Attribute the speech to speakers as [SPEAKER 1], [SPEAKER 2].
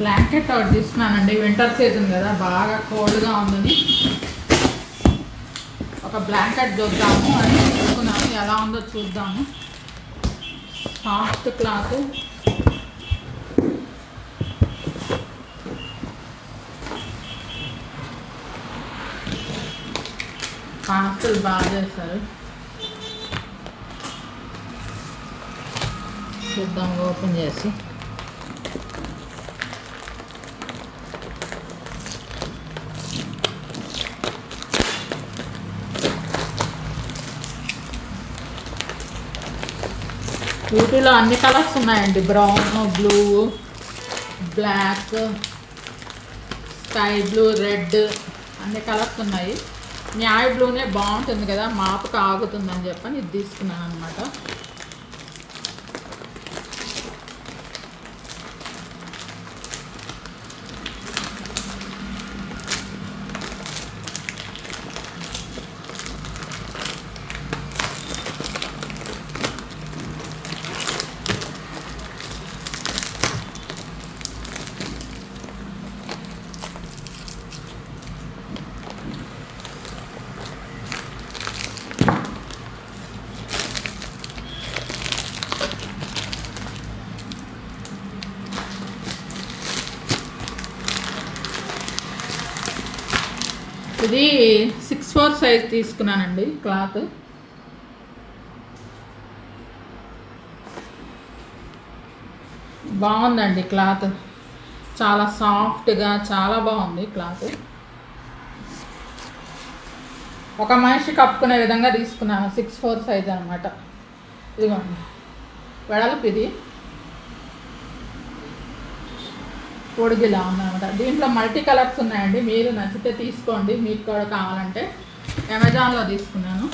[SPEAKER 1] Blanket order తీసుకున్నానండి winter season కదా బాగా కోల్డ్గా ఉందని. ఒక బ్లాంకెట్ చూద్దాము అని తీసుకున్నాను ఎలా ఉందో చూద్దాము. సాఫ్ట్ క్లాత్ పార్సల్ బాగా చేస్తారు. చూద్దాం ఓపెన్ చేసి. బ్యూటీలో అన్ని కలర్స్ ఉన్నాయండి. Brown blue black sky blue red అన్ని కలర్స్ ఉన్నాయి. న్యాయ బ్లూనే బాగుంటుంది కదా మాపుకు ఆగుతుందని చెప్పని ఇది తీసుకున్నాను అనమాట ఇది సిక్స్ ఫోర్ సైజ్ తీసుకున్నానండి క్లాత్. బాగుందండి క్లాత్. చాలా సాఫ్ట్గా చాలా బాగుంది క్లాత్. ఒక మనిషి కప్పుకునే విధంగా తీసుకున్నాను సిక్స్ ఫోర్ సైజ్ అనమాట ఇదిగోండి. వెడల్పు ఇది. పొడిగిలా ఉందన్నమాట. దీంట్లో మల్టీ కలర్స్ ఉన్నాయండి. మీరు నచ్చితే తీసుకోండి. మీకు కూడా కావాలంటే అమెజాన్లో తీసుకున్నాను.